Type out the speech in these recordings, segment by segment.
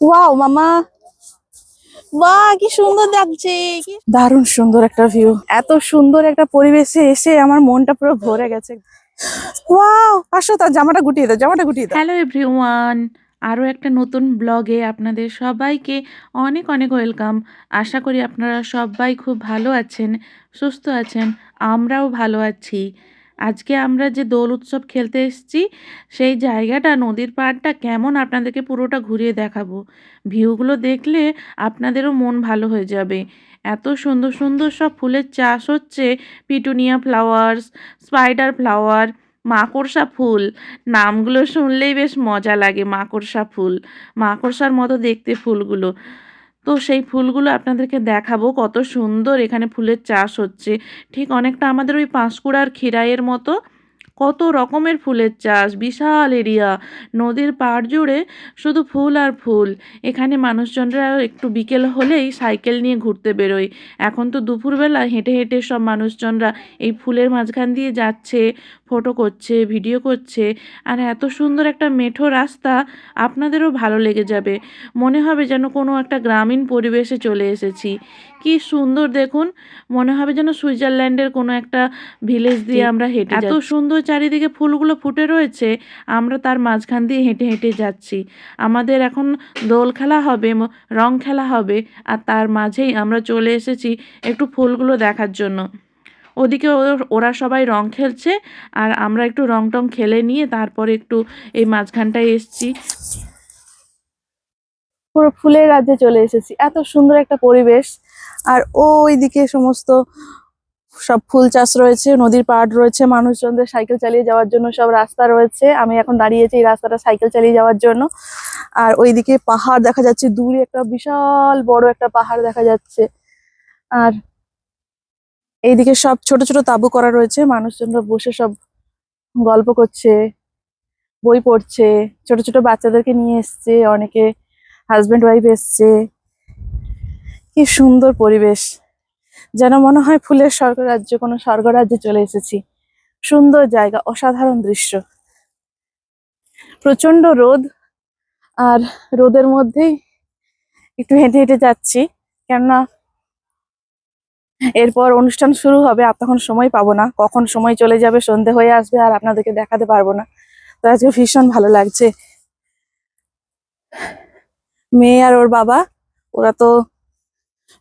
Wow মামা। বাহ কি সুন্দর লাগছে দারুণ সুন্দর একটা ভিউ এত সুন্দর একটা পরিবেশে এসে আমার মনটা পুরো ভরে গেছে। ওয়াও আসো তার জামাটা গুটিয়ে দাও জামাটা গুটিয়ে দাও। হ্যালো এভরিওয়ান আরও একটা নতুন ব্লগে আপনাদের সবাইকে অনেক অনেক ওয়েলকাম আশা করি আপনারা সবাই খুব ভালো আছেন সুস্থ আছেন আমরাও ভালো আছি। আজকে আমরা যে দোল উৎসব খেলতে এসেছি, সেই জায়গাটা, নদীর পাড়টা কেমন? আপনাদেরকে পুরোটা ঘুরিয়ে দেখাবো। ভিউগুলো দেখলে আপনাদেরও মন ভালো হয়ে যাবে। এত সুন্দর সুন্দর সব ফুলের চাষ হচ্ছে। পিটুনিয়া ফ্লাওয়ার্স, স্পাইডার ফ্লাওয়ার, মাকড়সা ফুল। নামগুলো শুনলেই বেশ মজা লাগে, মাকড়সা ফুল। মাকড়সার মতো দেখতে ফুলগুলো। তো সেই ফুলগুলো আপনাদেরকে দেখাবো, কত সুন্দর এখানে ফুলের চাষ হচ্ছে। ঠিক অনেকটা আমাদের ওই পাঁশকুড়ার খিরাইয়ের মতো। কত রকমের ফুলের চাষ, বিশাল এরিয়া। নদীর পাড় জুড়ে শুধু ফুল আর ফুল। এখানে মানুষজনরা একটু বিকেল হলেই সাইকেল নিয়ে ঘুরতে বেরোয়। এখন তো দুপুরবেলা হেঁটে হেঁটে সব মানুষজনরা এই ফুলের মাঝখান দিয়ে যাচ্ছে। ফটো করছে ভিডিও করছে আর এত সুন্দর একটা মেঠো রাস্তা আপনাদেরও ভালো লেগে যাবে। মনে হবে যেন কোনো একটা গ্রামীণ পরিবেশে চলে এসেছি। কি সুন্দর দেখুন মনে হবে যেন সুইজারল্যান্ডের কোনো একটা ভিলেজ দিয়ে আমরা হেঁটে এত সুন্দর চারিদিকে ফুলগুলো ফুটে রয়েছে আমরা তার মাঝখান দিয়ে হেঁটে হেঁটে যাচ্ছি। আমাদের এখন দোল খেলা হবে রং খেলা হবে আর তার মাঝেই আমরা চলে এসেছি একটু ফুলগুলো দেখার জন্য। ওদিকে ওর- সবাই রং খেলছে আর আমরা একটু রং টং খেলে নিয়ে তারপরে একটু এই মাঝখানটায় এসছি। পুরো ফুলের রাজ্যে চলে এসেছি। এত সুন্দর একটা পরিবেশ। আর ওই দিকে সমস্ত সব ফুল চাষ রয়েছে, নদীর পাড় রয়েছে, মানুষজনদের সাইকেল চালিয়ে যাওয়ার জন্য সব রাস্তা রয়েছে। আমি এখন দাঁড়িয়েছি এই রাস্তাটা সাইকেল চালিয়ে যাওয়ার জন্য। আর ওইদিকে পাহাড় দেখা যাচ্ছে, দূরে একটা বিশাল বড় একটা পাহাড় দেখা যাচ্ছে। আর এইদিকে সব ছোট ছোট তাঁবু করা রয়েছে। মানুষজনরা বসে সব গল্প করছে, বই পড়ছে। ছোট ছোট বাচ্চাদেরকে নিয়ে এসছে, অনেকে হাজব্যান্ড ওয়াইফ এসছে। কি সুন্দর পরিবেশ। যেন মনে হয় ফুলের স্বর্গরাজ্য কোনো স্বর্গরাজ্যে চলে এসেছি। সুন্দর জায়গা, অসাধারণ দৃশ্য। প্রচণ্ড রোদ, আর রোদের মধ্যেই একটু হেঁটে হেঁটে যাচ্ছি। কেননা এরপর অনুষ্ঠান শুরু হবে, আর তখন সময় পাবো না। কখন সময় চলে যাবে, সন্ধে হয়ে আসবে, আর আপনাদেরকে দেখাতে পারব না। তো আজকে ভীষণ ভালো লাগছে। মেয়ে আর ওর বাবা, ওরা তো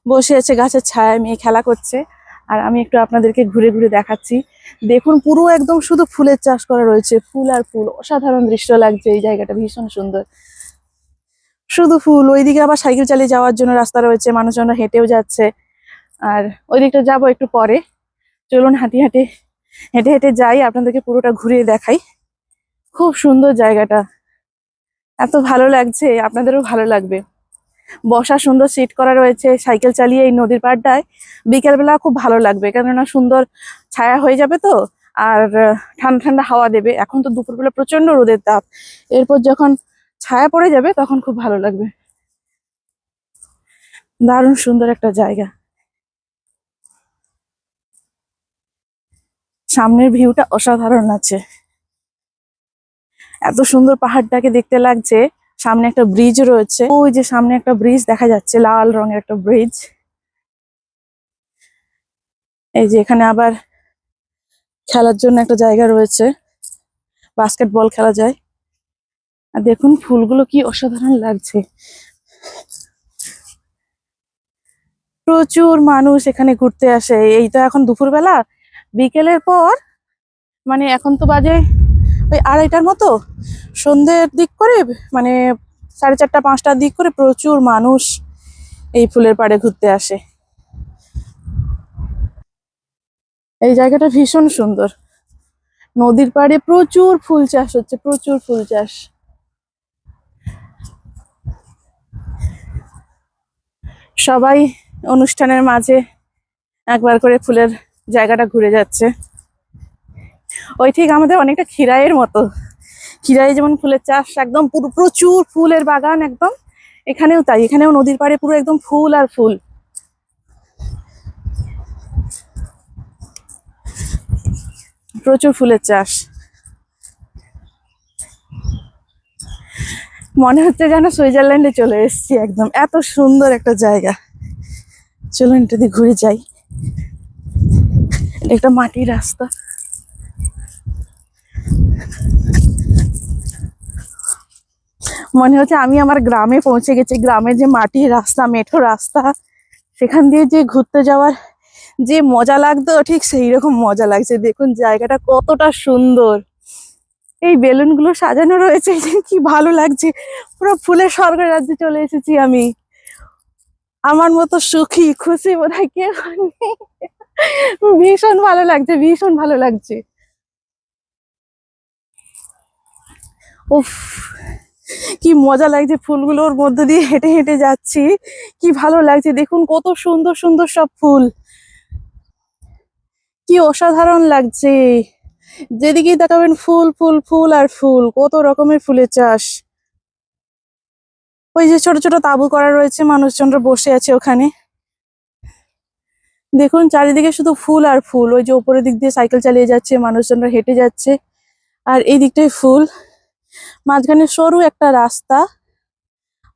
বসে আছে গাছের ছায়ায়, মেয়ে খেলা করছে। আর আমি একটু আপনাদেরকে ঘুরে ঘুরে দেখাচ্ছি। দেখুন, পুরো একদম শুধু ফুলের চাষ করা রয়েছে। ফুল আর ফুল, অসাধারণ দৃশ্য লাগছে। এই জায়গাটা ভীষণ সুন্দর। শুধু ফুল, ওইদিকে আবার সাইকেল চালিয়ে যাওয়ার জন্য রাস্তা রয়েছে, মানুষজনরা হেঁটেও যাচ্ছে। আর ওই দিকটা যাব একটু পরে। চলুন হাঁটি হাঁটি, হেঁটে হেঁটে যাই, আপনাদেরকে পুরোটা ঘুরিয়ে দেখাই। খুব সুন্দর জায়গাটা। এত ভালো লাগছে, আপনাদেরও ভালো লাগবে। বসা সুন্দর সিট করা রয়েছে, সাইকেল চালিয়ে এই নদীর পাড়টায়। বিকেলবেলা খুব ভালো লাগবে, কেননা সুন্দর ছায়া হয়ে যাবে তো, আর ঠান্ডা ঠান্ডা হাওয়া দেবে। এখন তো দুপুরবেলা প্রচণ্ড রোদের তাপ। এরপর যখন ছায়া পড়ে যাবে, তখন খুব ভালো লাগবে। দারুণ সুন্দর একটা জায়গা। সামনের ভিউটা অসাধারণ আছে। এত সুন্দর পাহাড়টাকে দেখতে লাগছে। সামনে একটা ব্রিজ রয়েছে। ওই যে সামনে একটা ব্রিজ দেখা যাচ্ছে, লাল রঙের একটা ব্রিজ এই যে এখানে আবার খেলার জন্য একটা জায়গা রয়েছে। বাস্কেটবল খেলা যায়। আর দেখুন ফুলগুলো কি অসাধারণ লাগছে। প্রচুর মানুষ এখানে ঘুরতে আসে। এই তো এখন দুপুরবেলা। বিকেলের পর মানে এখন তো বাজে ওই আড়াইটার মতো, সন্ধ্যের দিক করে মানে সাড়ে চারটা, পাঁচটার দিক করে প্রচুর মানুষ এই ফুলের পাড়ে ঘুরতে আসে। এই জায়গাটা ভীষণ সুন্দর। নদীর পাড়ে প্রচুর ফুল চাষ হচ্ছে, প্রচুর ফুল চাষ। সবাই অনুষ্ঠানের মাঝে একবার করে ফুলের জায়গাটা ঘুরে যাচ্ছে। ওই ঠিক আমাদের অনেকটা খিরাইয়ের মতো। খিরাই যেমন ফুলের চাষ একদম পুরো, প্রচুর ফুলের বাগান একদম। এখানেও তাই, এখানেও নদীর পাড়ে পুরো একদম ফুল আর ফুল। প্রচুর ফুলের চাষ। মনে হচ্ছে যেন সুইজারল্যান্ডে চলে এসেছি একদম। এত সুন্দর একটা জায়গা। চলুন এটা দিয়ে ঘুরে যাই। একটা মাটির রাস্তা। মনে হচ্ছে আমি আমার গ্রামে পৌঁছে গেছি। গ্রামের যে মাটির রাস্তা, মেঠো রাস্তা, সেখান দিয়ে যে ঘুরতে যাওয়ার যে মজা লাগতো, ঠিক সেই রকম মজা লাগছে। দেখুন, জায়গাটা কতটা সুন্দর। এই বেলুনগুলো সাজানো রয়েছে কি ভালো লাগছে। পুরো ফুলের স্বর্গ রাজ্যে চলে এসেছি আমি। আমার মতো সুখী, খুশি বোধ হয় কেউ। ভীষণ ভালো লাগছে, ভীষণ ভালো লাগছে। উফ, কি মজা লাগছে ফুলগুলোর মধ্যে দিয়ে হেঁটে হেঁটে যাচ্ছি। কি ভালো লাগছে, দেখুন কত সুন্দর সুন্দর সব ফুল। কি অসাধারণ লাগছে। যেদিকেই তাকাবেন, ফুল ফুল ফুল আর ফুল, কত রকমের ফুলের চাষ। ওই যে ছোট ছোট তাঁবু করা রয়েছে, মানুষজনরা বসে আছে ওখানে। দেখুন, চারিদিকে শুধু ফুল আর ফুল। ওই যে উপরের দিক দিয়ে সাইকেল চালিয়ে যাচ্ছে, মানুষজনরা হেঁটে যাচ্ছে। আর এই দিকটাই ফুল। মাঝখানে সরু একটা রাস্তা।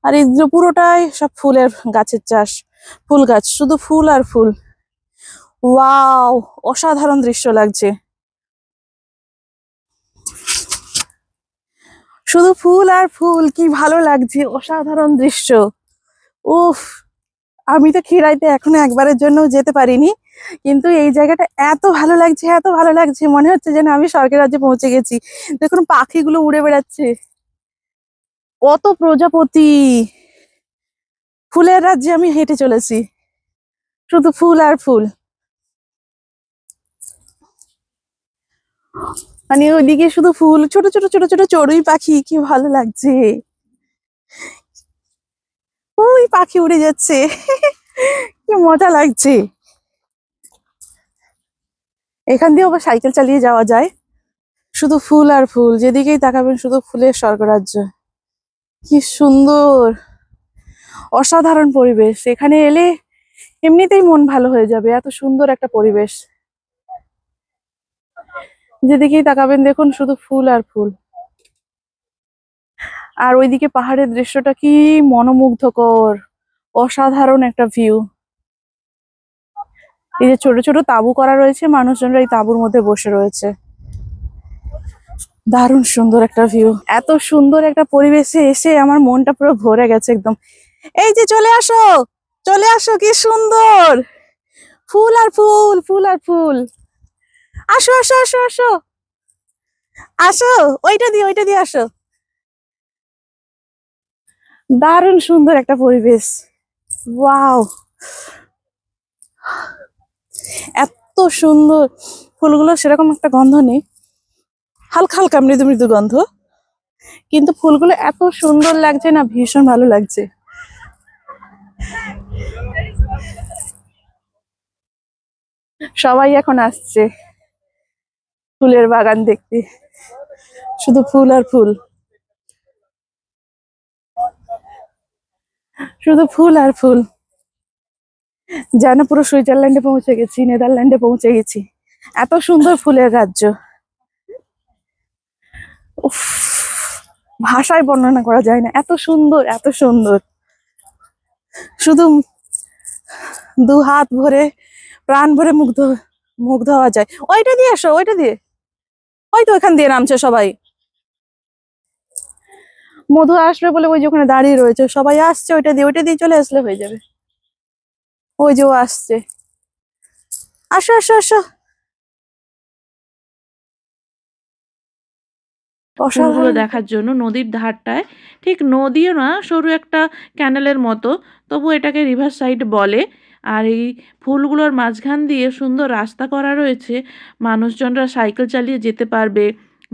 আর এই পুরোটাই সব ফুলের গাছের চাষ। ফুল গাছ, শুধু ফুল আর ফুল। ওয়াও, অসাধারণ দৃশ্য লাগছে। শুধু ফুল আর ফুল, কি ভালো লাগছে, অসাধারণ দৃশ্য। উফ! আমি তো খিরাইতে এখনও একবারের জন্য যেতে পারিনি, কিন্তু এই জায়গাটা এত ভালো লাগছে, এত ভালো লাগছে, মনে হচ্ছে যেন আমি স্বর্গের রাজ্যে পৌঁছে গেছি। দেখুন পাখিগুলো উড়ে বেড়াচ্ছে। কত প্রজাপতি! ফুলের রাজ্যে আমি হেঁটে চলেছি। শুধু ফুল আর ফুল। মানে ওইদিকে শুধু ফুল, ছোট ছোট ছোট ছোট, চড়ুই পাখি, কি ভালো লাগছে। ওই পাখি উড়ে যাচ্ছে। কি মজা লাগছে। এখান দিয়ে আবার সাইকেল চালিয়ে যাওয়া যায়। শুধু ফুল আর ফুল, যেদিকেই তাকাবেন শুধু ফুলের স্বর্গরাজ্য। কি সুন্দর। অসাধারণ পরিবেশ। এখানে এলে এমনিতেই মন ভালো হয়ে যাবে। এত সুন্দর একটা পরিবেশ। যেদিকেই তাকাবেন দেখুন শুধু ফুল আর ফুল। আর ওইদিকে পাহাড়ের দৃশ্যটা কি মনোমুগ্ধকর, অসাধারণ একটা ভিউ এই যে ছোট ছোট তাবু করা রয়েছে, মানুষজনরা এই তাবুর মধ্যে বসে রয়েছে। দারুণ সুন্দর একটা ভিউ এত সুন্দর একটা পরিবেশে এসে আমার মনটা পুরো ভরে গেছে একদম। এই যে চলে আসো চলে আসো, কি সুন্দর! ফুল আর ফুল ফুল আর ফুল। আসো আসো আসো আসো। আসো, ওইটা দিয়ে ওইটা দিয়ে আসো। দারুণ সুন্দর একটা পরিবেশ। ওয়াও। এত সুন্দর। ফুলগুলো সেরকম একটা গন্ধ নেই। হালকা হালকা মৃদু মৃদু গন্ধ। কিন্তু ফুলগুলো এত সুন্দর লাগছে না, ভীষণ ভালো লাগছে। সবাই এখন আসছে। ফুলের বাগান দেখতে। শুধু ফুল আর ফুল। শুধু ফুল আর ফুল। যেন পুরো সুইজারল্যান্ডে পৌঁছে গেছি, নেদারল্যান্ডে পৌঁছে গেছি। এত সুন্দর ফুলের রাজ্য। উফ, ভাষায় বর্ণনা করা যায় না। এত সুন্দর এত সুন্দর। শুধু দু হাত ভরে, প্রাণ ভরে মুগ্ধ মুগ্ধ হওয়া যায়। ওইটা দিয়ে আসো, ওইটা দিয়ে। ওই তো ওখান দিয়ে নামছে সবাই। মধু আসবে বলে ওই যে ওখানে দাঁড়িয়ে রয়েছে সবাই আসছে ওইটা দিয়ে ওইটা দিয়ে চলে আসলে হয়ে যাবে। ওই যে ও আসছে। আসো আসো আসো। ফুলগুলো দেখার জন্য নদীর ধারটায় ঠিক নদীও না সরু একটা ক্যানেলের মতো তবু এটাকে রিভার সাইড বলে। আর এই ফুলগুলোর মাঝখান দিয়ে সুন্দর রাস্তা করা রয়েছে মানুষজনরা সাইকেল চালিয়ে যেতে পারবে।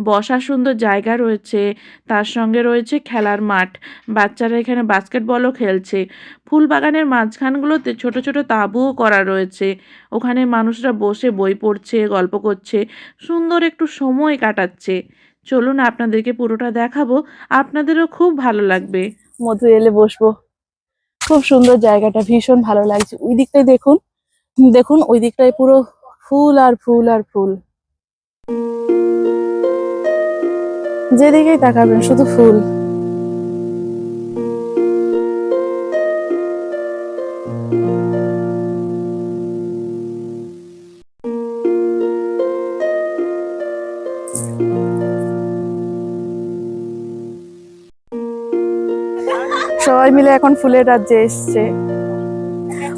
বসার সুন্দর জায়গা রয়েছে। তার সঙ্গে রয়েছে খেলার মাঠ। বাচ্চারা এখানে বাস্কেটবলও খেলছে। ফুল বাগানের মাঝখানগুলোতে ছোট ছোট তাঁবুও করা রয়েছে। ওখানে মানুষরা বসে বই পড়ছে, গল্প করছে, সুন্দর একটু সময় কাটাচ্ছে। চলুন আপনাদেরকে পুরোটা দেখাবো। আপনাদেরও খুব ভালো লাগবে। মধু এলে বসবো। খুব সুন্দর জায়গাটা, ভীষণ ভালো লাগছে। ওই দিকটাই দেখুন। দেখুন, ওই দিকটায় পুরো ফুল আর ফুল আর ফুল। যেদিকেই তাকাবেন, শুধু ফুল। সবাই মিলে এখন ফুলের রাজ্যে এসছে।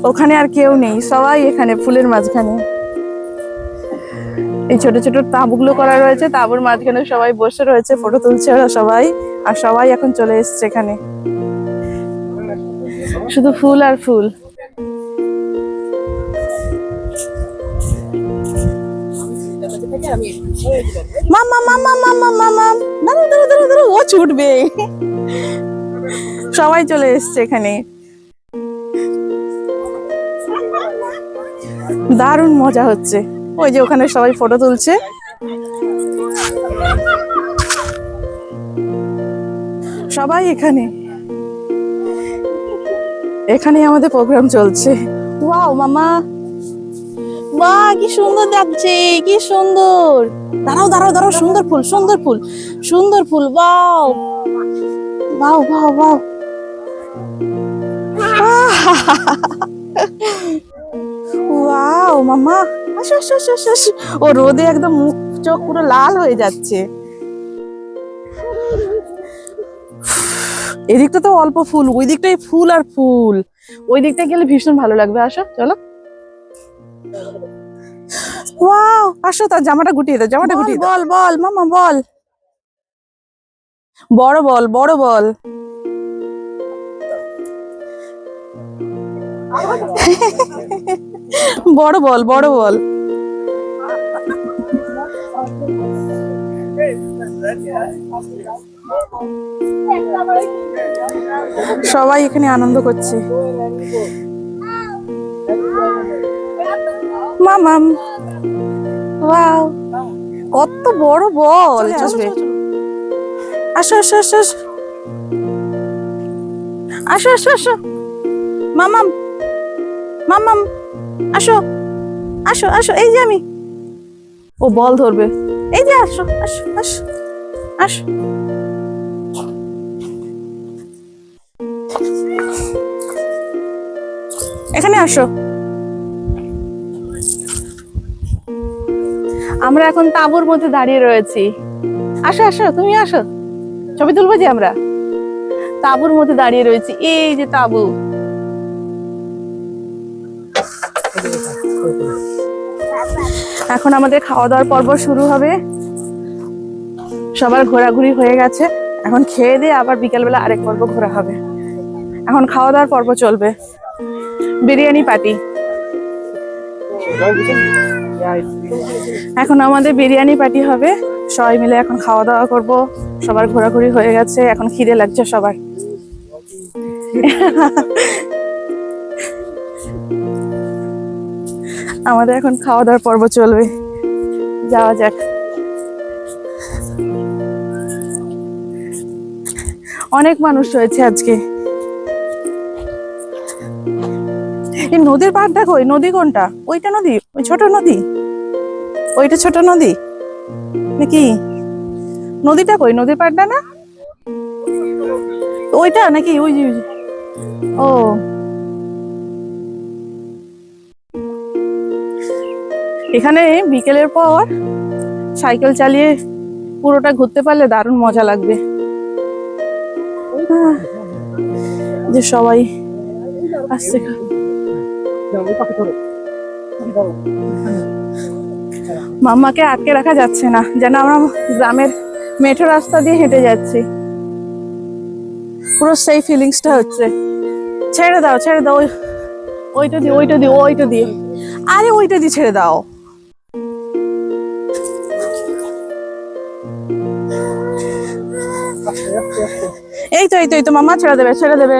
ওখানে আর কেউ নেই, সবাই এখানে, ফুলের মাঝখানে। এই ছোট ছোট তাঁবুগুলো করা রয়েছে। তাঁবুর মাঝখানে সবাই বসে রয়েছে, ফটো তুলছে ওরা সবাই। আর সবাই এখন চলে এসছে এখানে। শুধু ফুল আর ফুল। মামা মামা মামা মামা সবাই চলে এসছে এখানে। দারুণ মজা হচ্ছে। ওই যে ওখানে সবাই ফটো তুলছে। সবাই এখানে। এখানে আমাদের প্রোগ্রাম চলছে। ওয়াও মামা। বাহ, কি সুন্দর লাগছে, কি সুন্দর। দাঁড়াও দাঁড়াও দাঁড়াও, সুন্দর ফুল সুন্দর ফুল সুন্দর ফুল বাও বাও বাও বাও ওয়াও মামা। ও রোদে একদম মুখ চোখ পুরো লাল হয়ে যাচ্ছে। এদিকটা তো অল্প ফুল ওই দিকটাই ফুল আর ফুল। ওই দিকটা গেলে ভীষণ ভালো লাগবে আসো চলো। ওয়াও আসো তার জামাটা গুটিয়ে দাও জামাটা গুটিয়ে বল বল মামা বল। বড় বল বড় বল। বড় বল বড় বল। সবাই এখানে আনন্দ করছে। মামাম ওয়াও কত বড় বল আসবে আসো আসো আসো আসো। আসো আসো আসো। মামাম মামাম আসো আসো আসো, এই যে আমি। ও বল ধরবে। এই যে আসো আসো আসো আসো। এখানে আসো। আমরা এখন তাঁবুর মধ্যে দাঁড়িয়ে রয়েছি। আসো আসো, তুমি আসো। ছবি তুলবো যে আমরা? তাঁবুর মধ্যে দাঁড়িয়ে রয়েছি। এই যে তাঁবু। এখন আমাদের খাওয়া দাওয়ার পর্ব শুরু হবে। সবার ঘোরাঘুরি হয়ে গেছে। এখন খেয়ে দিয়ে আবার বিকালবেলা আরেক পর্ব ঘোরা হবে। এখন খাওয়া দাওয়ার পর্ব চলবে। বিরিয়ানি পার্টি। এখন আমাদের বিরিয়ানি পার্টি হবে। সবাই মিলে এখন খাওয়া দাওয়া করব। সবার ঘোরাঘুরি হয়ে গেছে। এখন খিদে লাগছে সবার। আমাদের এখন খাওয়া দাওয়ার পর্ব চলবে। যাওয়া যাক। অনেক মানুষ রয়েছে আজকে। এই নদীর পাড়টা ওই নদী কোনটা? ওইটা নদী? ওই ছোট নদী? ওইটা ছোট নদী? নাকি? নদীটা কই? নদীর পাড়টা না? ওইটা নাকি? ওই। ও। এখানে বিকেলের পর সাইকেল চালিয়ে পুরোটা ঘুরতে পারলে দারুণ মজা লাগবে। যে সবাই আসছে। মাম্মাকে আটকে রাখা যাচ্ছে না, যেন আমরা গ্রামের মেঠো রাস্তা দিয়ে হেঁটে যাচ্ছি। পুরো সেই ফিলিংসটা হচ্ছে। ছেড়ে দাও ছেড়ে দাও, ওই- ওইটা দিয়ে ওইটা দিয়ে ওইটা দিয়ে। আরে ওইটা দিয়ে ছেড়ে দাও। এই তো এই তো এই তো মামা ছেড়ে দেবে ছেড়ে দেবে।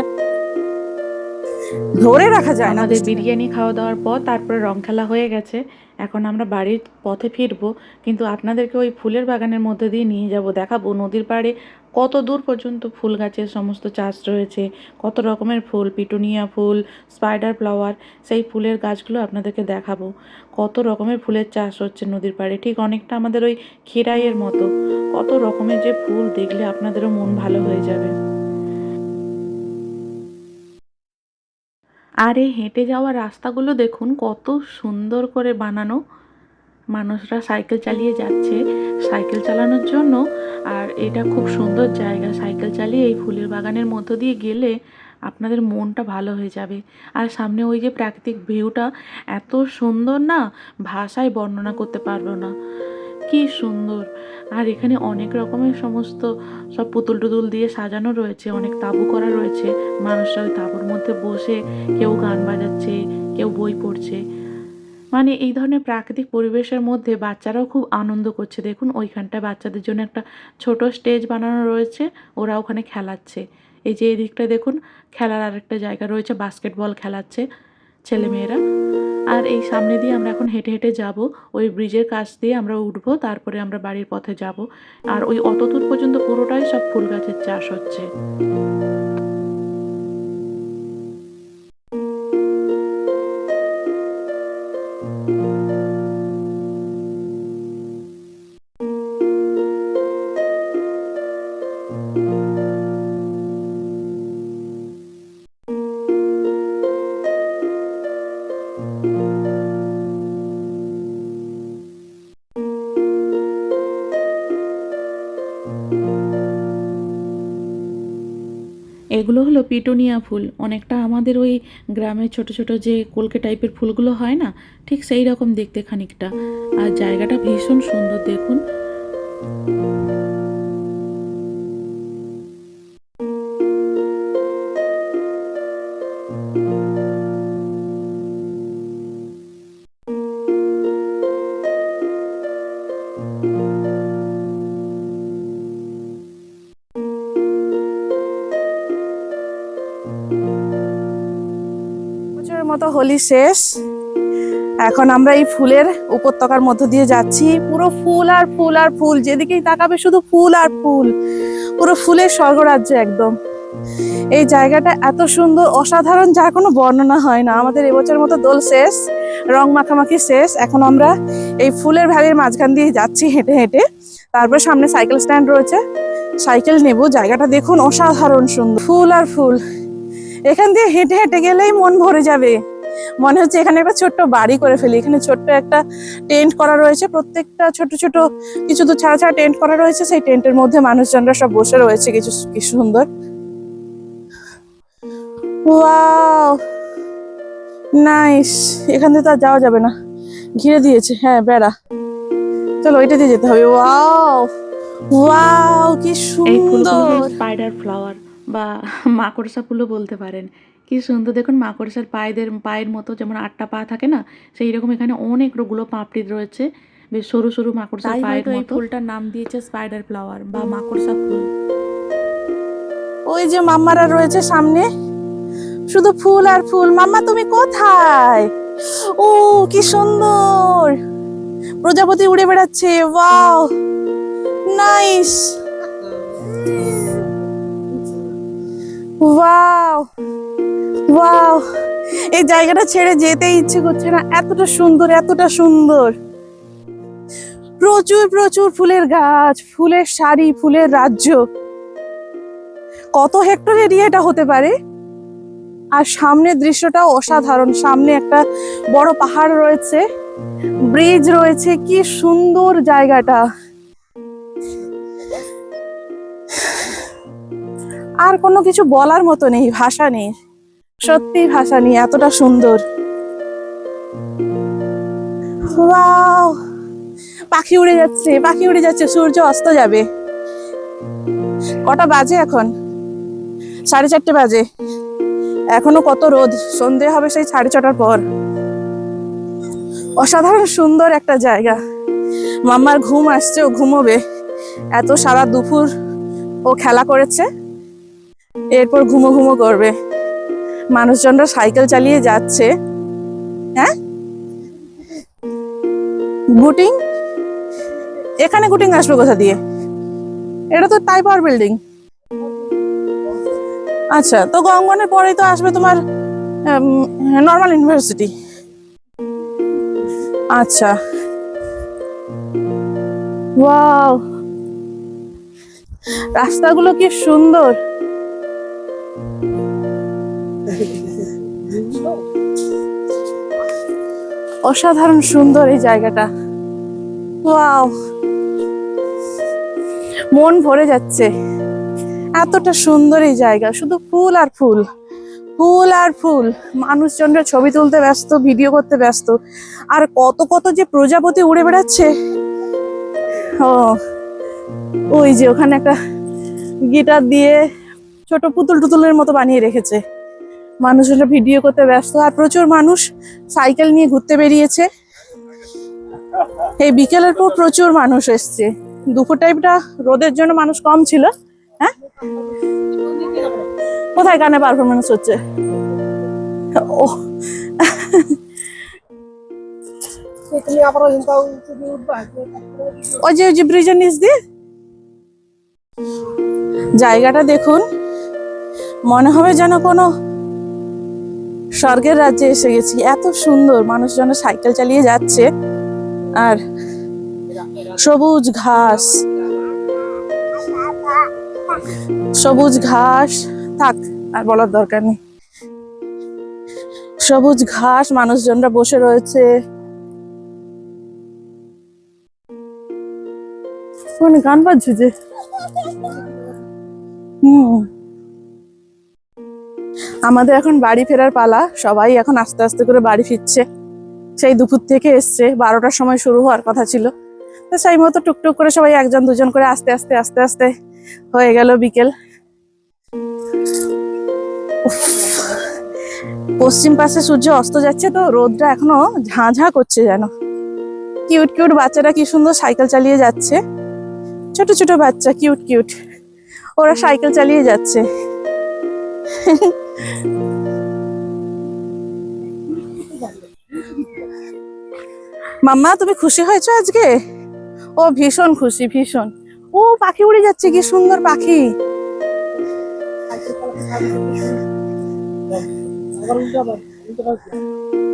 ধরে রাখা যায় না আমাদের বিরিয়ানি খাওয়া দাওয়ার পর তারপরে রং খেলা হয়ে গেছে। এখন আমরা বাড়ির পথে ফিরবো কিন্তু আপনাদেরকে ওই ফুলের বাগানের মধ্যে দিয়ে নিয়ে যাব। দেখাবো নদীর পাড়ে কত দূর পর্যন্ত ফুল গাছের সমস্ত চাষ রয়েছে, কত রকমের ফুল, পিটুনিয়া ফুল স্পাইডার ফ্লাওয়ার সেই ফুলের গাছগুলো আপনাদেরকে দেখাবো। কত রকমের ফুলের চাষ হচ্ছে নদীর পাড়ে, ঠিক অনেকটা আমাদের ওই খিরাইয়ের মতো। কত রকমের যে ফুল দেখলে আপনাদেরও মন ভালো হয়ে যাবে। আর হেঁটে যাওয়া রাস্তাগুলো দেখুন, কত সুন্দর করে বানানো। মানুষরা সাইকেল চালিয়ে যাচ্ছে সাইকেল চালানোর জন্য। আর এটা খুব সুন্দর জায়গা। সাইকেল চালিয়ে এই ফুলের বাগানের মধ্য দিয়ে গেলে আপনাদের মনটা ভালো হয়ে যাবে। আর সামনে ওই যে প্রাকৃতিক ভিউটা এত সুন্দর না, ভাষায় বর্ণনা করতে পারব না। কি সুন্দর। আর এখানে অনেক রকমের সমস্ত সব পুতুল টুতুল দিয়ে সাজানো রয়েছে, অনেক তাঁবু করা রয়েছে। মানুষরা ওই তাঁবুর মধ্যে বসে কেউ গান বাজাচ্ছে, কেউ বই পড়ছে। মানে এই ধরনের প্রাকৃতিক পরিবেশের মধ্যে বাচ্চারাও খুব আনন্দ করছে। দেখুন ওইখানটায় বাচ্চাদের জন্য একটা ছোট স্টেজ বানানো রয়েছে, ওরা ওখানে খেলাচ্ছে। এই যে এই দিকটা দেখুন, খেলার আরেকটা জায়গা রয়েছে, বাস্কেটবল খেলাচ্ছে ছেলেমেয়েরা। আর এই সামনে দিয়ে আমরা এখন হেঁটে হেঁটে যাব, ওই ব্রিজের কাছ দিয়ে আমরা উঠবো, তারপরে আমরা বাড়ির পথে যাব। আর ওই অত দূর পর্যন্ত পুরোটাই সব ফুল গাছের চাষ হচ্ছে। হলো পিটোনিয়া ফুল। অনেকটা আমাদের ওই গ্রামের ছোট ছোট যে কলকে টাইপের ফুলগুলো হয় না, ঠিক সেই রকম দেখতে খানিকটা। আর জায়গাটা ভীষণ সুন্দর দেখুন। হোলি শেষ। এখন আমরা এই ফুলের উপত্যকার মধ্য দিয়ে যাচ্ছি। পুরো ফুল আর ফুল আর ফুল, যেদিকেই তাকাবে শুধু ফুল আর ফুল। পুরো ফুলের স্বর্গরাজ্য একদম। এই জায়গাটা এত সুন্দর, অসাধারণ, যার কোনো বর্ণনা হয় না। আমাদের এবছর মতো দোল শেষ, রং মাখামাখি শেষ। এখন আমরা এই ফুলের ভ্যালির মাঝখান দিয়ে যাচ্ছি হেঁটে হেঁটে। তারপর সামনে সাইকেল স্ট্যান্ড রয়েছে। সাইকেল নেব, জায়গাটা দেখুন অসাধারণ সুন্দর। ফুল আর ফুল। এখান দিয়ে হেঁটে হেঁটে গেলেই মন ভরে যাবে। মনে হচ্ছে এখানে একটা ছোট্ট বাড়ি করে ফেলি। এখানে ছোট্ট একটা টেন্ট করা রয়েছে। প্রত্যেকটা ছোট ছোট কিছু তো ছাড়া ছাড়া টেন্ট করা রয়েছে। সেই টেন্টের মধ্যে মানুষজনরা সব বসে রয়েছে। কিছু কি সুন্দর। ওয়াও নাইস এখান থেকে তো আর যাওয়া যাবে না। ঘিরে দিয়েছে। হ্যাঁ বেড়া। চলো ওইটা দিয়ে যেতে হবে। ওয়াও ওয়াও কি সুন্দর! স্পাইডার ফ্লাওয়ার বা মাকড়সা ফুলও বলতে পারেন। কি সুন্দর দেখুন মাকড়সার পায়েদের পায়ের মতো যেমন আটটা পা থাকে না সেই রকম এখানে অনেকগুলো পাপড়ি রয়েছে। বেশ সরু সরু মাকড়সার পায়ের এই মতো। ফুলটার নাম দিয়েছে স্পাইডার ফ্লাওয়ার বা মাকড়সা ফুল। ওই যে মাম্মারা রয়েছে সামনে শুধু ফুল আর ফুল। মাম্মা তুমি কোথায়? ও কি সুন্দর! প্রজাপতি উড়ে বেড়াচ্ছে ওয়াও! নাইস! ওয়াও! ওয়াও এই জায়গাটা ছেড়ে যেতে ইচ্ছে করছে না। এতটা সুন্দর এতটা সুন্দর। প্রচুর প্রচুর ফুলের গাছ, ফুলের শাড়ি, ফুলের রাজ্য। কত হেক্টর এরিয়া এটা হতে পারে? আর সামনের দৃশ্যটা অসাধারণ। সামনে একটা বড় পাহাড় রয়েছে, ব্রিজ রয়েছে, কি সুন্দর জায়গাটা। আর কোনো কিছু বলার মতো নেই, ভাষা নেই। সত্যি ভাষা নিয়ে এতটা সুন্দর! পাখি উড়ে যাচ্ছে, পাখি উড়ে যাচ্ছে, সূর্য অস্ত যাবে। কটা বাজে এখন? সাড়ে চারটে বাজে। এখনও কত রোদ, সন্ধে হবে সেই সাড়ে ছটার পর। অসাধারণ সুন্দর একটা জায়গা। মাম্মার ঘুম আসছে, ও ঘুমোবে। এত সারা দুপুর ও খেলা করেছে। এরপর ঘুমো ঘুমো করবে। মানুষজনরা সাইকেল চালিয়ে যাচ্ছে। হ্যাঁ? গুটিং? এখানে গুটিং আসবে কোথা দিয়ে? এটা তো টাই পাওয়ার বিল্ডিং আচ্ছা তো গঙ্গনের পরেই তো আসবে তোমার নর্মাল ইউনিভার্সিটি আচ্ছা। রাস্তাগুলো কি সুন্দর। অসাধারণ সুন্দর এই জায়গাটা। ওয়াও। মন ভরে যাচ্ছে। এতটা সুন্দর এই জায়গা, শুধু ফুল আর ফুল। ফুল আর ফুল। মানুষজনরা ছবি তুলতে ব্যস্ত, ভিডিও করতে ব্যস্ত। আর কত কত যে প্রজাপতি উড়ে বেড়াচ্ছে। ও, ওই যে ওখানে একটা গিটার দিয়ে ছোট পুতুল টুতুলের মতো বানিয়ে রেখেছে। মানুষজনরা ভিডিও করতে ব্যস্ত। আর প্রচুর মানুষ সাইকেল নিয়ে ঘুরতে বেরিয়েছে। এই বিকেলের পর প্রচুর মানুষ এসছে। দুপুর টাইমটা রোদের জন্য মানুষ কম ছিল হ্যাঁ? কোথায় গানে পারফরমেন্স হচ্ছে? ও। ওই ব্রিজের জায়গাটা দেখুন। মনে হবে যেন কোনো স্বর্গের রাজ্যে এসে গেছি। এত সুন্দর মানুষজন সাইকেল চালিয়ে যাচ্ছে। আর সবুজ ঘাস। সবুজ ঘাস, থাক, আর বলার দরকার নেই। সবুজ ঘাস, মানুষজনরা বসে রয়েছে। গান বাজছে যে? হুম। আমাদের এখন বাড়ি ফেরার পালা। সবাই এখন আস্তে আস্তে করে বাড়ি ফিরছে। সেই দুপুর থেকে এসছে, বারোটার সময় শুরু হওয়ার কথা ছিল। তো সেই মতো টুকটুক করে সবাই একজন দুজন করে আস্তে আস্তে আস্তে আস্তে হয়ে গেল বিকেল। পশ্চিম পাশে সূর্য অস্ত যাচ্ছে তো, রোদটা এখনও ঝাঁ ঝাঁ করছে যেন। কিউট কিউট বাচ্চারা কি সুন্দর সাইকেল চালিয়ে যাচ্ছে। ছোট ছোট বাচ্চা, কিউট কিউট। ওরা সাইকেল চালিয়ে যাচ্ছে। মাম্মা, তুমি খুশি হয়েছো আজকে? ও, ভীষণ খুশি, ভীষণ। ও, পাখি উড়ে যাচ্ছে, কি সুন্দর পাখি।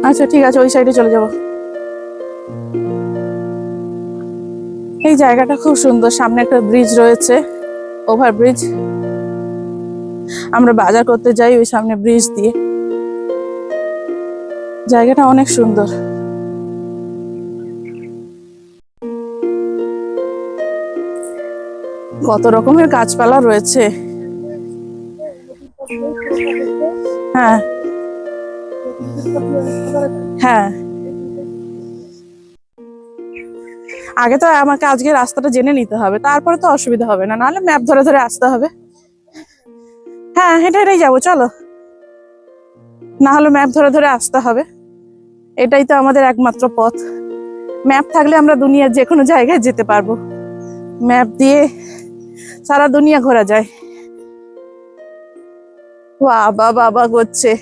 আচ্ছা ঠিক আছে, ওই সাইডে চলে যাব। এই জায়গাটা খুব সুন্দর, সামনে একটা ব্রিজ রয়েছে ওভার ব্রিজ আমরা বাজার করতে যাই ওই সামনে ব্রিজ দিয়ে। জায়গাটা অনেক সুন্দর। কত রকমের গাছপালা রয়েছে। হ্যাঁ। হ্যাঁ। আগে তো আমাকে আজকে রাস্তাটা জেনে নিতে হবে, তারপরে তো অসুবিধা হবে না, নাহলে ম্যাপ ধরে ধরে আসতে হবে। হ্যাঁ হেঁটে হেঁটেই যাব, চলো। না হলে ম্যাপ ধরে ধরে আসতে হবে। এটাই তো আমাদের একমাত্র পথ। ম্যাপ থাকলে আমরা দুনিয়ার যে কোনো জায়গায় যেতে পারব। ম্যাপ দিয়ে সারা দুনিয়া ঘোরা যায়। বাবা বাবা করছে।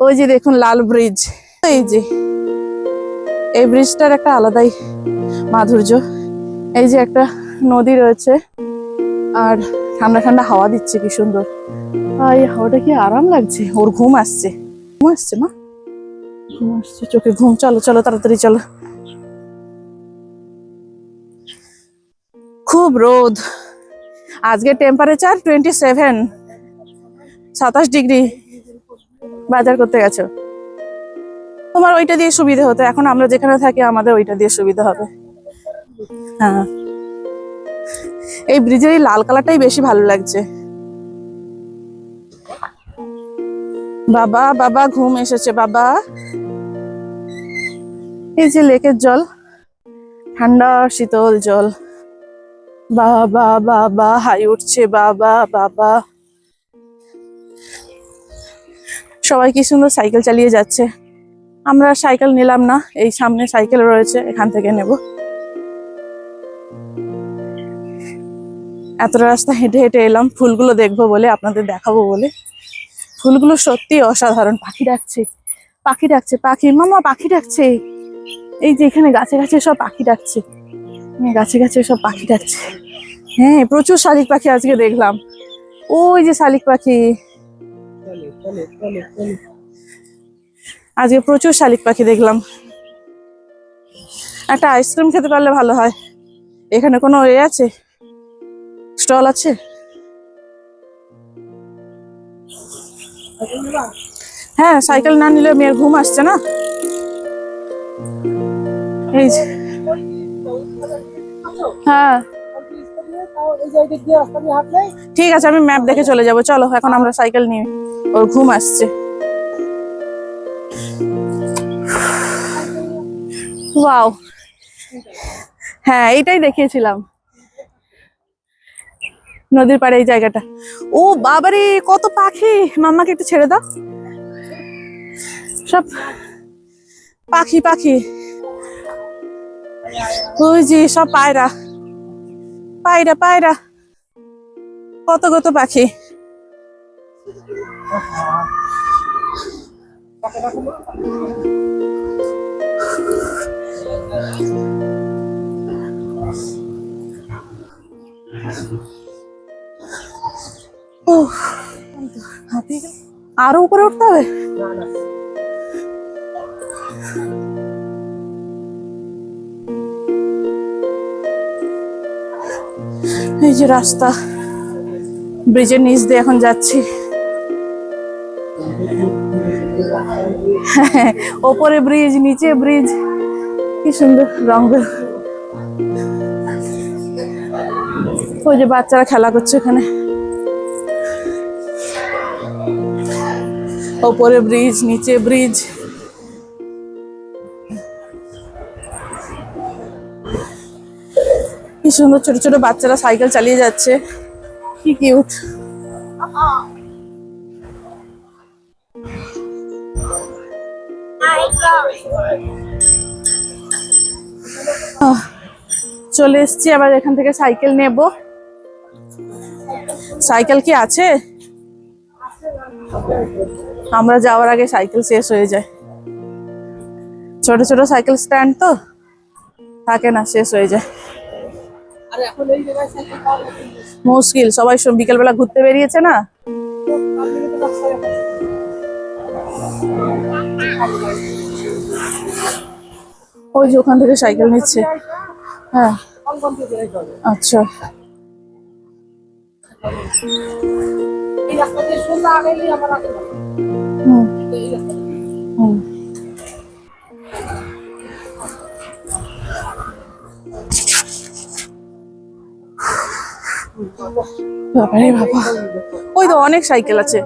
ওই যে দেখুন, লাল ব্রিজ এই যে। এই ব্রিজটার একটা আলাদাই মাধুর্য। এই যে একটা নদী রয়েছে। আর ঠান্ডা ঠান্ডা হাওয়া দিচ্ছে, কি সুন্দর। আর এই হাওয়াটা কি আরাম লাগছে? ওর ঘুম আসছে। ঘুম আসছে, মা? ঘুম আসছে, চোখে ঘুম। চলো চলো, তাড়াতাড়ি চলো। খুব রোদ। আজকে টেম্পারেচার টোয়েন্টি সেভেন সাতাশ ডিগ্রি। বাজার করতে গেছো? তোমার ওইটা দিয়ে সুবিধা হতো। এখন আমরা যেখানে থাকি, আমাদের ওইটা দিয়ে সুবিধা হবে। হ্যাঁ। এই ব্রিজের এই লাল কালারটাই বেশি ভালো লাগছে। বাবা বাবা, ঘুম এসেছে, বাবা। এই যে লেকের জল, ঠান্ডা শীতল জল। বাবা বাবা, হাই উঠছে, বাবা বাবা। সবাই কি সুন্দর সাইকেল চালিয়ে যাচ্ছে। আমরা সাইকেল নিলাম না, এই সামনে সাইকেল রয়েছে, এখান থেকে নেব। এতটা রাস্তা হেঁটে হেঁটে এলাম ফুলগুলো দেখব বলে আপনাদের দেখাবো বলে। ফুলগুলো সত্যি অসাধারণ পাখি ডাকছে পাখি ডাকছে পাখি মামা পাখি ডাকছে। এই যে এখানে গাছে গাছে সব পাখি ডাকছে হ্যাঁ, গাছে গাছে সব পাখি ডাকছে। হ্যাঁ প্রচুর শালিক পাখি আজকে দেখলাম। ওই যে শালিক পাখি। আজকে প্রচুর শালিক পাখি দেখলাম। একটা আইসক্রিম খেতে পারলে ভালো হয়। এখানে কোনো এ আছে? স্টল আছে? হ্যাঁ সাইকেল না নিলে মেয়ের ঘুম আসছে না। এই যে। হ্যাঁ। ঠিক আছে, আমি ম্যাপ দেখে চলে যাব। চলো, এখন আমরা সাইকেল নিয়ে ওর ঘুম আসছে। ওয়াও। হ্যাঁ এইটাই দেখিয়েছিলাম। নদীর পাড়ে এই জায়গাটা। ও বাবারে কত পাখি! মাম্মাকে একটু ছেড়ে দাও। সব পাখি পাখি। ওই যে সব পায়রা। পায়রা পায়রা। কত কত পাখি। উফ, আরও উপরে উঠতে হবে? এই যে রাস্তা, ব্রিজের নিচ দিয়ে এখন যাচ্ছি। ওপরে ব্রিজ, নিচে ব্রিজ, কি সুন্দর রঙ। ওই যে বাচ্চারা খেলা করছে এখানে। ওপরে ব্রিজ, নিচে ব্রিজ। কি সুন্দর ছোট ছোট বাচ্চারা সাইকেল চালিয়ে যাচ্ছে। কি কিউট। চলে এসছি, আবার এখান থেকে সাইকেল নেব। সাইকেল কি আছে? আমরা যাওয়ার আগে সাইকেল শেষ হয়ে যায়। ছোট ছোট সাইকেল স্ট্যান্ড তো থাকে না শেষ হয়ে যায়। মুশকিল? সবাই বিকেলবেলা ঘুরতে বেরিয়েছে না? ওই যে ওখান থেকে সাইকেল নিচ্ছে। হ্যাঁ। আচ্ছা। এই রাস্তা দিয়ে সোজা আগেলেই আমার আগে বাবারে বাবা। ওই তো অনেক সাইকেল আছে।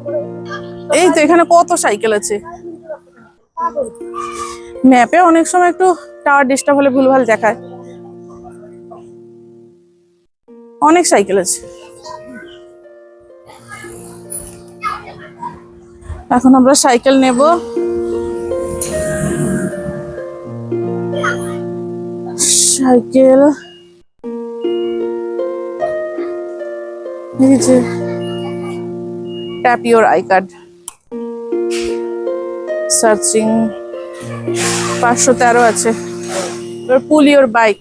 এই তো এখানে কত সাইকেল আছে। ম্যাপে অনেক সময় একটু টাওয়ার ডিস্টার্ব হলে ভুলভাল দেখায়। অনেক সাইকেল আছে। এখন আমরা সাইকেল নেব। Cycle. Tap your I card searching পাঁচশো তেরো আছে। পুল ইউর বাইক